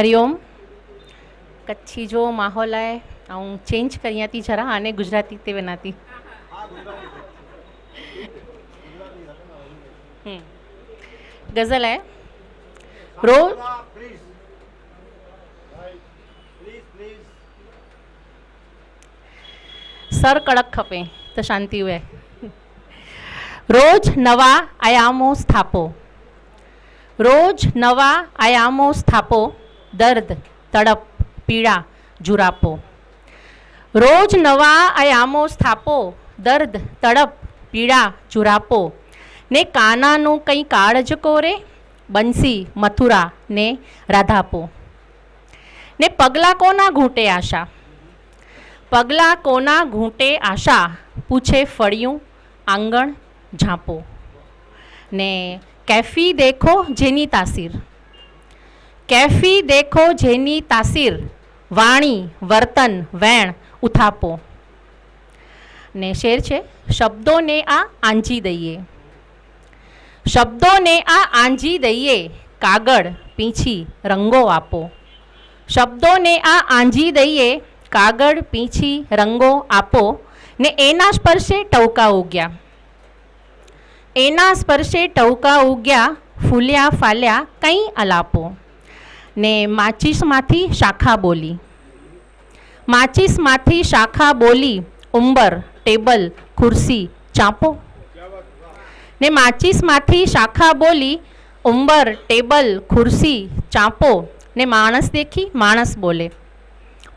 हरिओम कच्छी जो माहौल आहे ऐं चेंज कयां थी जरा हाणे गुजराती ते वञा थी गज़ल आहे रोज़ सर कड़क खपे त शांती हुए रोज़ नवा आयामो स्थापो रोज़ नवा आयामो स्थापो દર્દ, તડપ, પીડા, જુરાપો. રોજ નવા આયામો સ્થાપો, દર્દ, તડપ, પીડા, જુરાપો. ને કાનાનું કંઈ કાળજ કોરે? બંસી, મથુરા ને રાધાપો. ને પગલા કોના ઘૂંટે આશા? પગલા કોના ઘૂંટે આશા? પૂછે ફળિયું, આંગણ, ઝાંપો. ને, કેફી દેખો જેની તાસીર. કેફી દેખો જેની તાસીર વાણી વર્તન વેણ ઉથાપો ને શેર છે શબ્દોને આ આંજી દઈએ શબ્દોને આ આંજી દઈએ કાગળ પીંછી રંગો આપો શબ્દોને આ આંજી દઈએ કાગળ પીંછી રંગો આપો ને એના સ્પર્શે ટવકા ઉગ્યા એના સ્પર્શે ટવકા ઉગ્યા ફૂલ્યા ફાલ્યા કંઈ અલાપો ને માચીસમાંથી શાખા બોલી. માચીસમાંથી શાખા બોલી, ઉંબર, ટેબલ, ખુરશી, ચાંપો. ને માચીસમાંથી શાખા બોલી, ઉંબર, ટેબલ, ખુરશી, ચાંપો. ને માણસ દેખી, માણસ બોલે.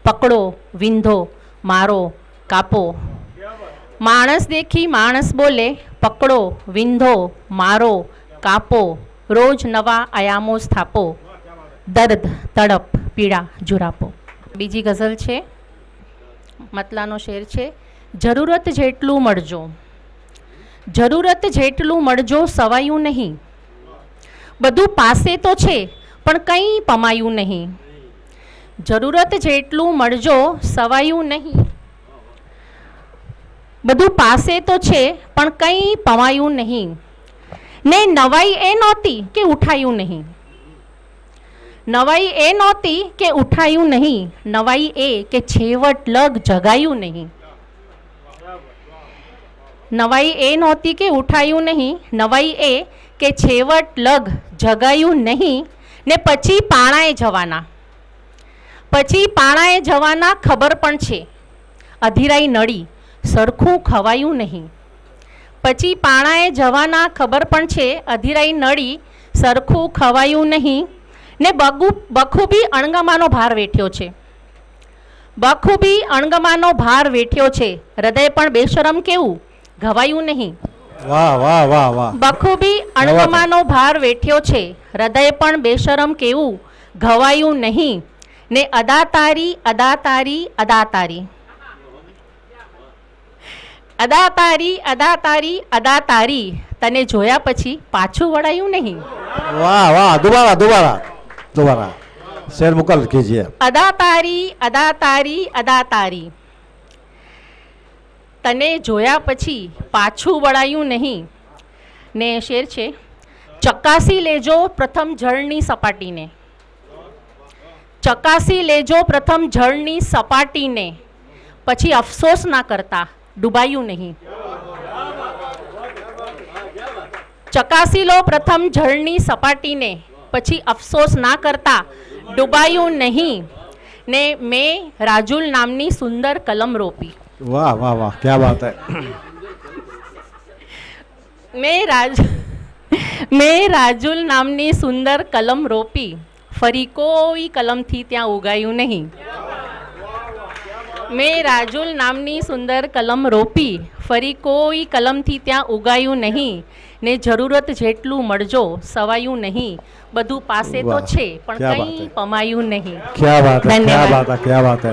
પકડો, વિંધો, મારો, કાપો. માણસ દેખી, માણસ બોલે, પકડો, વિંધો, મારો, કાપો. રોજ નવા આયામો સ્થાપો. દર્દ, તડપ, પીડા, જુરાપો. બીજી ગઝલ છે, મતલાનો શેર છે, જરૂરત જેટલું મળજો, જરૂરત જેટલું મળજો સવાયું નહીં. બધું પાસે તો છે, પણ કંઈ પમાયું નહીં. જરૂરત જેટલું મળજો સવાયું નહીં. બધું પાસે તો છે, પણ કંઈ પમાયું નહીં. ને નવાઈ એ નહોતી કે ઉઠાયું નહીં. નવાઈ એ નહોતી કે ઉઠાયું નહીં, નવાઈ એ કે છેવટ લગ જગાયું નહીં. નવાઈ એ નહોતી કે ઉઠાયું નહીં, નવાઈ એ કે છેવટ લગ જગાયું નહીં, ને પછી પાણાએ જવાના. પછી પાણાએ જવાના ખબર પણ છે. અધીરાઈ નળી, સરખું ખવાયું નહીં. પછી પાણાએ જવાના ખબર પણ છે, અધીરાઈ નળી, સરખું ખવાયું નહીં ને બગુ બખૂબી અણગમાનો ભાર વેઠ્યો છે. બખૂબી અણગમાનો ભાર વેઠ્યો છે. હૃદય પણ બેશરમ કેવું? ઘવાયું નહીં. બખૂબી અણગમાનો ભાર વેઠ્યો છે. હૃદય પણ બેશરમ કેવું? ઘવાયું નહીં. ને અદાતારી અદાતારી અદાતારી. અદાતારી અદાતારી અદાતારી. તને જોયા પછી પાછું વળાયું નહીં. વાહ વાહ દુબારા દુબારા दोबारा शेर मुकल कीजिए અદાતારી અદાતારી અદાતારી તને જોયા પછી પાછું વળાયું નહીં ને શેર છે ચકાસી લેજો પ્રથમ જળની સપાટીને ચકાસી લેજો પ્રથમ જળની સપાટીને પછી અફસોસ ના કરતા ડૂબાયું નહીં ચકાસી લો પ્રથમ જળની સપાટીને पी अफसोस न करता डूबायु नहीं ने मैं राजूल नाम सुंदर कलम रोपी वाह वाह वाह क्या बात है मैं राज मैं राजूल नामनी सुंदर कलम रोपी फरी कोई कलम थी त्या उगायु नहीं मैं राजूल नामनी सुंदर कलम रोपी फरी कोई कलम थी त्या उगायु नहीं ને જરૂરત જેટલું મળજો સવાયું નહીં. બધું પાસે તો છે પણ કંઈ પમાયું નહીં. ક્યાં વાત ક્યાં વાત ક્યાં વાત